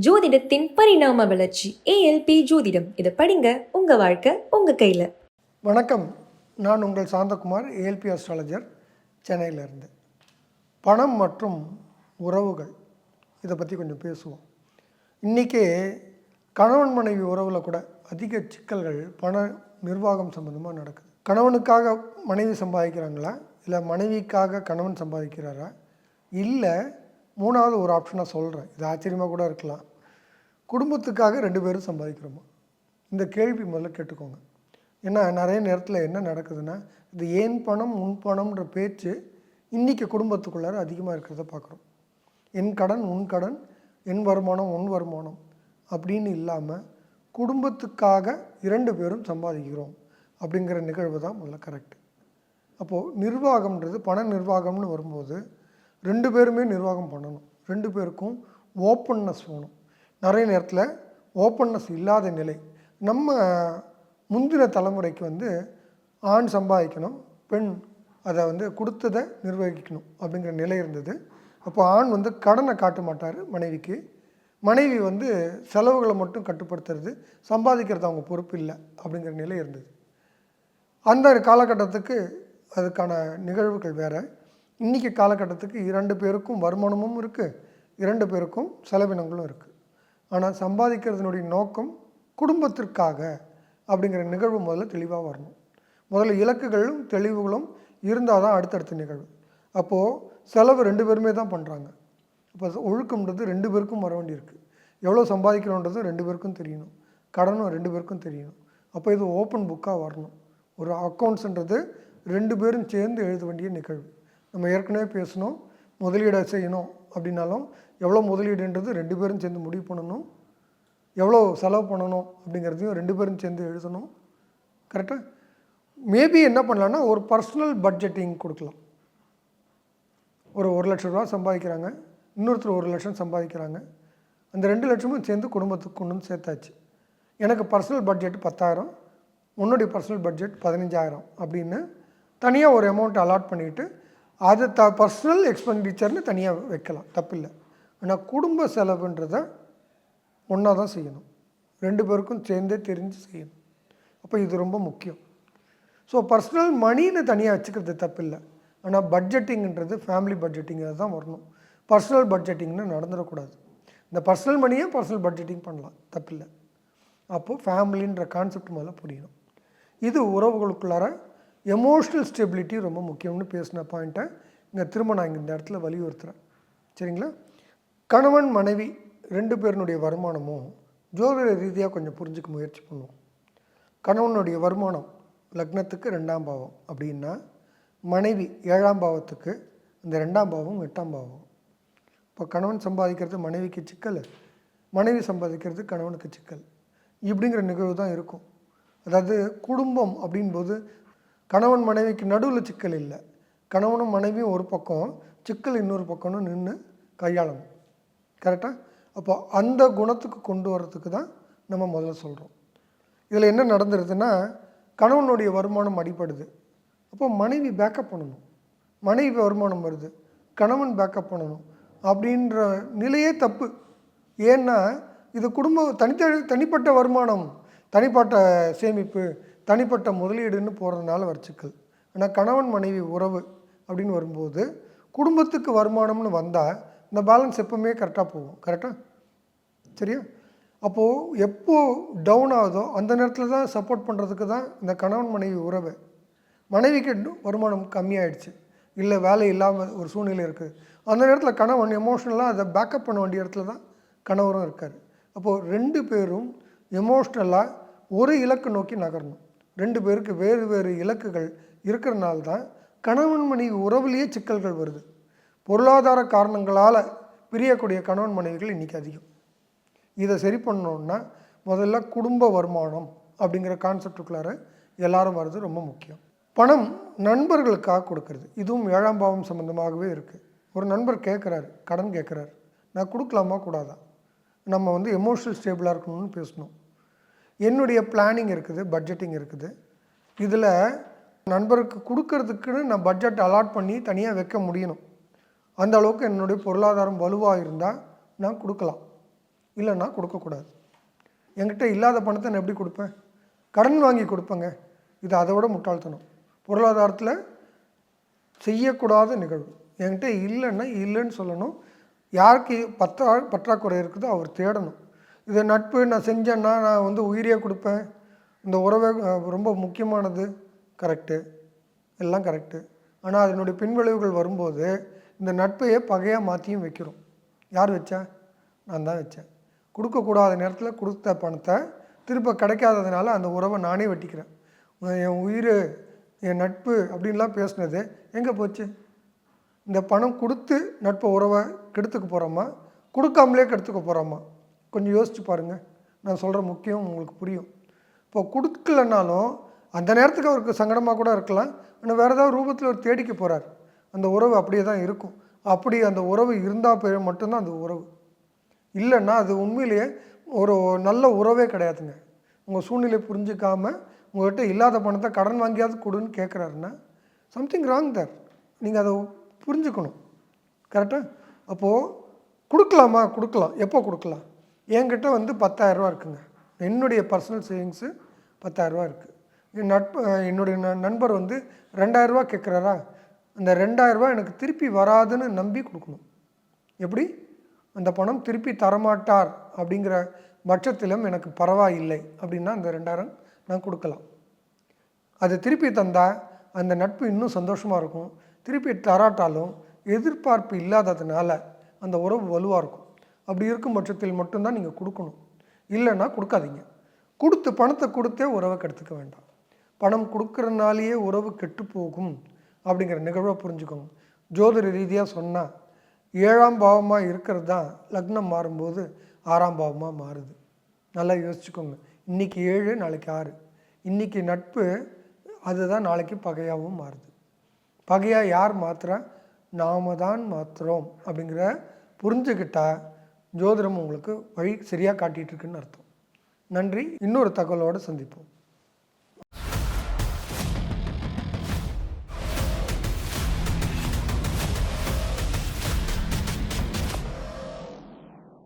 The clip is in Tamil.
ஜோதிடத்தின் பரிணாம வளர்ச்சி ஏஎல்பி ஜோதிடம். இதை படிங்க உங்க வாழ்க்கை உங்க கையில. வணக்கம். நான் உங்கள் சாந்தகுமார் ஏஎல்பி அஸ்ட்ராலஜர் சென்னையிலேருந்து. பணம் மற்றும் உறவுகள். இதை பற்றி கொஞ்சம் பேசுவோம். இன்றைக்கி கணவன் மனைவி உறவில் கூட அதிக சிக்கல்கள் பண நிர்வாகம் சம்மந்தமாக நடக்குது. கணவனுக்காக மனைவி சம்பாதிக்கிறாங்களா? இல்லை மனைவிக்காக கணவன் சம்பாதிக்கிறாரா? இல்லை மூணாவது ஒரு ஆப்ஷனாக சொல்கிறேன் இது ஆச்சரியமாக கூட இருக்கலாம். குடும்பத்துக்காக ரெண்டு பேரும் சம்பாதிக்கிறோமா? இந்த கேள்வி முதல்ல கேட்டுக்கோங்க. ஏன்னா நிறைய நேரத்தில் என்ன நடக்குதுன்னா இது ஏன் பணம் உன் பணம்ன்ற பேச்சு இன்றைக்கி குடும்பத்துக்குள்ளார அதிகமாக இருக்கிறத பார்க்குறோம் என் கடன் உன் கடன் என் வருமானம் உன் வருமானம் அப்படின்னு இல்லாமல் குடும்பத்துக்காக இரண்டு பேரும் சம்பாதிக்கிறோம் அப்படிங்கிற நிகழ்வு தான் முதல்ல கரெக்ட் அப்போது நிர்வாகம்ன்றது பண நிர்வாகம்னு வரும்போது ரெண்டு பேருமே நிர்வாகம் பண்ணணும். ரெண்டு பேருக்கும் ஓப்பன்னஸ் வேணும். நிறைய நேரத்தில் ஓப்பன்னஸ் இல்லாத நிலை. நம்ம முந்தின தலைமுறைக்கு வந்து ஆண் சம்பாதிக்கணும் பெண் அதை வந்து கொடுத்ததை நிர்வகிக்கணும் அப்படிங்கிற நிலை இருந்தது. அப்போ ஆண் வந்து கடனை காட்ட மாட்டார் மனைவிக்கு. மனைவி வந்து செலவுகளை மட்டும் கட்டுப்படுத்துறது சம்பாதிக்கிறது அவங்க பொறுப்பு இல்லை அப்படிங்கிற நிலை இருந்தது. அந்த காலகட்டத்துக்கு அதுக்கான நிகழ்வுகள் வேறு. இன்றைக்கி காலகட்டத்துக்கு இரண்டு பேருக்கும் வருமானமும் இருக்குது இரண்டு பேருக்கும் செலவினங்களும் இருக்குது ஆனால் சம்பாதிக்கிறதுனுடைய நோக்கம் குடும்பத்திற்காக அப்படிங்கிற நிகழ்வு முதல்ல தெளிவாக வரணும். முதல்ல இலக்குகளும் தெளிவுகளும் இருந்தால் தான் அடுத்தடுத்த நிகழ்வு. அப்போது செலவு ரெண்டு பேருமே தான் பண்ணுறாங்க இப்போ ஒழுக்கம்ன்றது ரெண்டு பேருக்கும் வர வேண்டியிருக்கு. எவ்வளோ சம்பாதிக்கிறோன்றது ரெண்டு பேருக்கும் தெரியணும். கடனும் ரெண்டு பேருக்கும் தெரியணும். அப்போ இது ஓப்பன் புக்காக வரணும். ஒரு அக்கௌண்ட்ஸுன்றது ரெண்டு பேரும் சேர்ந்து எழுத வேண்டிய நிகழ்வு. நம்ம ஏற்கனவே பேசணும் முதலீடை செய்யணும் அப்படின்னாலும் எவ்வளோ முதலீடுன்றது ரெண்டு பேரும் சேர்ந்து முடிவு பண்ணணும் எவ்வளோ செலவு பண்ணணும் அப்படிங்கிறதையும் ரெண்டு பேரும் சேர்ந்து எழுதணும். கரெக்டாக மேபி என்ன பண்ணலான்னா ஒரு பர்சனல் பட்ஜெட்டிங் கொடுக்கலாம். ஒரு ஒரு லட்ச ரூபா சம்பாதிக்கிறாங்க இன்னொருத்தர் ஒரு லட்சம் சம்பாதிக்கிறாங்க. அந்த ரெண்டு லட்சமும் சேர்ந்து குடும்பத்துக்கு கொண்டு வந்து சேர்த்தாச்சு. எனக்கு பர்சனல் பட்ஜெட் பத்தாயிரம் உன்னுடைய பர்சனல் பட்ஜெட் பதினஞ்சாயிரம் அப்படின்னு தனியாக ஒரு அமௌண்ட் அலாட் பண்ணிவிட்டு அது த பர்சனல் எக்ஸ்பெண்டிச்சர்னு தனியாக வைக்கலாம் தப்பில்லை. ஆனால் குடும்ப செலவுன்றதை ஒன்றா தான் செய்யணும். ரெண்டு பேருக்கும் சேர்ந்தே தெரிஞ்சு செய்யணும். அப்போ இது ரொம்ப முக்கியம். ஸோ பர்சனல் மணின்னு தனியாக வச்சுக்கிறது தப்பில்லை. ஆனால் பட்ஜெட்டிங்கிறது ஃபேமிலி பட்ஜெட்டிங்கில் தான் வரணும். பர்சனல் பட்ஜெட்டிங்னு நடந்துடக்கூடாது. இந்த பர்சனல் மணியை பர்சனல் பட்ஜெட்டிங் பண்ணலாம். தப்பில்லை. அப்போது ஃபேமிலின்ற கான்செப்ட் முதல்ல புரியணும். இது உறவுகளுக்குள்ளார எமோஷ்னல் ஸ்டெபிலிட்டி ரொம்ப முக்கியம்னு பேசின பாயிண்ட்டை இங்கே திரும்ப நான் இங்கே இந்த இடத்துல வலியுறுத்துகிறேன் சரிங்களா? கணவன் மனைவி ரெண்டு பேருனுடைய வருமானமும் ஜோதிட ரீதியாக கொஞ்சம் புரிஞ்சுக்க முயற்சி பண்ணுவோம். கணவனுடைய வருமானம் லக்னத்துக்கு ரெண்டாம் பாவம். அப்படின்னா மனைவி ஏழாம் பாவத்துக்கு இந்த ரெண்டாம் பாவம் எட்டாம் பாவம். இப்போ கணவன் சம்பாதிக்கிறது மனைவிக்கு சிக்கல் மனைவி சம்பாதிக்கிறது கணவனுக்கு சிக்கல். இப்படிங்கிற நிகழ்வு தான் இருக்கும். அதாவது குடும்பம் அப்படின்போது கணவன் மனைவிக்கு நடுவில் சிக்கல் இல்லை. கணவனும் மனைவியும் ஒரு பக்கம் சிக்கல் இன்னொரு பக்கம்னு நின்று கையாளணும். கரெக்டாக அப்போ அந்த குணத்துக்கு கொண்டு வரத்துக்கு தான் நம்ம முதல்ல சொல்கிறோம் இதில் என்ன நடந்துருதுன்னா கணவனுடைய வருமானம் அடிப்படுது அப்போ மனைவி பேக்கப் பண்ணணும். மனைவி வருமானம் வருது. கணவன் பேக்கப் பண்ணணும். அப்படின்ற நிலையே தப்பு. ஏன்னா இது குடும்ப தனித்த தனிப்பட்ட வருமானம். தனிப்பட்ட சேமிப்பு தனிப்பட்ட முதலீடுன்னு போகிறதுனால வச்சுக்கல் ஆனால் கணவன் மனைவி உறவு அப்படின்னு வரும்போது குடும்பத்துக்கு வருமானம்னு வந்தால் இந்த பேலன்ஸ் எப்பவுமே கரெக்டாக போகும். கரெக்டாக சரியா? அப்போது எப்போ டவுன் ஆகுதோ அந்த நேரத்தில் தான் சப்போர்ட் பண்ணுறதுக்கு தான் இந்த கணவன் மனைவி உறவு. மனைவிக்கு வருமானம் கம்மியாயிடுச்சு. இல்லை வேலை இல்லாமல் ஒரு சூழ்நிலை இருக்குது அந்த நேரத்தில் கணவன் எமோஷ்னலாக அதை பேக்கப் பண்ண வேண்டிய இடத்துல தான் கணவரும் இருக்கார். அப்போது ரெண்டு பேரும் எமோஷ்னலாக ஒரு இலக்கு நோக்கி நகரணும். ரெண்டு பேருக்கு வேறு வேறு இலக்குகள் இருக்கிறனால தான் கணவன் மனைவி உறவுலேயே சிக்கல்கள் வருது. பொருளாதார காரணங்களால் பிரியக்கூடிய கணவன் மனைவிகள் இன்றைக்கி அதிகம். இதை சரி பண்ணணுன்னா முதல்ல குடும்ப வருமானம் அப்படிங்கிற கான்செப்டுக்குள்ளார எல்லாரும் வர்றது ரொம்ப முக்கியம். பணம் நண்பர்களுக்காக கொடுக்கறது. இதுவும் ஏழாம் பாவம் சம்மந்தமாகவே இருக்குது ஒரு நண்பர் கேட்குறாரு கடன் கேட்குறாரு நான் கொடுக்கலாமா கூடாதா? நம்ம வந்து எமோஷனல் ஸ்டேபிளாக இருக்கணும்னு பேசணும். என்னுடைய பிளானிங் இருக்குது பட்ஜெட்டிங் இருக்குது. இதில் நண்பருக்கு கொடுக்கறதுக்குன்னு நான் பட்ஜெட் அலாட் பண்ணி தனியாக வைக்க முடியணும். அந்த அளவுக்கு என்னுடைய பொருளாதாரம் வலுவாக இருந்தால் நான் கொடுக்கலாம். இல்லைன்னா கொடுக்கக்கூடாது. என்கிட்ட இல்லாத பணத்தை நான் எப்படி கொடுப்பேன்? கடன் வாங்கி கொடுப்பேங்க. இது அதை விட முட்டாள்தனம். பொருளாதாரத்தில் செய்யக்கூடாத நிகழ்வு. என்கிட்ட இல்லைன்னா இல்லைன்னு சொல்லணும். யாருக்கு பற்றா பற்றாக்குறை இருக்குதோ அவர் தேடணும். இது நட்பு நான் செஞ்சேன்னா நான் வந்து உயிரியே கொடுப்பேன். இந்த உறவை ரொம்ப முக்கியமானது. கரெக்டு எல்லாம் கரெக்டு ஆனால் அதனுடைய பின்விளைவுகள் வரும்போது இந்த நட்பையே பகையாக மாற்றியும் வைக்கிறோம். யார் வச்சா? நான் தான் வச்சேன். கொடுக்கக்கூடாத நேரத்தில் கொடுத்த பணத்தை திரும்ப கிடைக்காததுனால அந்த உறவை நானே வெட்டிக்கிறேன். என் உயிர் என் நட்பு அப்படின்லாம் பேசுனது எங்கே போச்சு? இந்த பணம் கொடுத்து நட்பு உறவை கெடுத்துக்க போகிறோமா கொடுக்காமலே கெடுத்துக்க போகிறோமா கொஞ்சம் யோசிச்சு பாருங்கள் நான் சொல்கிற முக்கியம் உங்களுக்கு புரியும். இப்போ கொடுக்கலனாலும் அந்த நேரத்துக்கு அவருக்கு சங்கடமாக கூட இருக்கலாம். ஆனால் வேறு ஏதாவது ரூபத்தில் அவர் தேடிக்க போகிறார் அந்த உறவு அப்படியே தான் இருக்கும். அப்படி அந்த உறவு இருந்தால் மட்டும்தான் அந்த உறவு. இல்லைன்னா அது உண்மையிலேயே ஒரு நல்ல உறவே கிடையாதுங்க. உங்கள் சூழ்நிலை புரிஞ்சுக்காமல் உங்கள்கிட்ட இல்லாத பணத்தை கடன் வாங்கியாவது கொடுன்னு கேட்குறாருன்னா சம்திங் ராங் தர் நீங்கள் அதை புரிஞ்சுக்கணும். கரெக்டாக அப்போது கொடுக்கலாமா? கொடுக்கலாம். எப்போ கொடுக்கலாம்? என்கிட்ட வந்து 10000 ரூபா இருக்குங்க. என்னுடைய பர்சனல் சேவிங்ஸு 10000 இருக்குது என் நட்பு என்னுடைய ந- நண்பர் வந்து 2000 கேட்குறாரா அந்த 2000 எனக்கு திருப்பி வராதுன்னு நம்பி கொடுக்கணும். எப்படி? அந்த பணம் திருப்பி தரமாட்டார் அப்படிங்கிற பட்சத்திலும் எனக்கு பரவாயில்லை அப்படின்னா அந்த ரெண்டாயிரம் நான் கொடுக்கலாம். அது திருப்பி தந்தால் அந்த நட்பு இன்னும் சந்தோஷமாக இருக்கும். திருப்பி தராட்டாலும் எதிர்பார்ப்பு இல்லாததுனால அந்த உறவு வலுவாக இருக்கும். அப்படி இருக்கும் பட்சத்தில் மட்டும்தான் நீங்கள் கொடுக்கணும். இல்லைன்னா கொடுக்காதீங்க. கொடுத்து பணத்தை கொடுத்தே உறவை கெடுத்துக்க வேண்டாம். பணம் கொடுக்குறனாலேயே உறவு கெட்டு போகும் அப்படிங்கிற நிகழ்வை புரிஞ்சுக்கோங்க. ஜோதிட ரீதியாக சொன்னால் ஏழாம் பாவமாக இருக்கிறது தான் லக்னம் மாறும்போது ஆறாம் பாவமாக மாறுது. நல்லா யோசிச்சுக்கோங்க. இன்றைக்கி ஏழு நாளைக்கு ஆறு. இன்றைக்கி நட்பு அதுதான் நாளைக்கு பகையாகவும் மாறுது. பகையாக யார் மாத்திரா நாம தான் மாத்துகிறோம் அப்படிங்கிற புரிஞ்சுக்கிட்டால் ஜோதிடம் உங்களுக்கு வழி சரியாக காட்டிகிட்டு இருக்குன்னு அர்த்தம். நன்றி. இன்னொரு தகவலோடு சந்திப்போம்.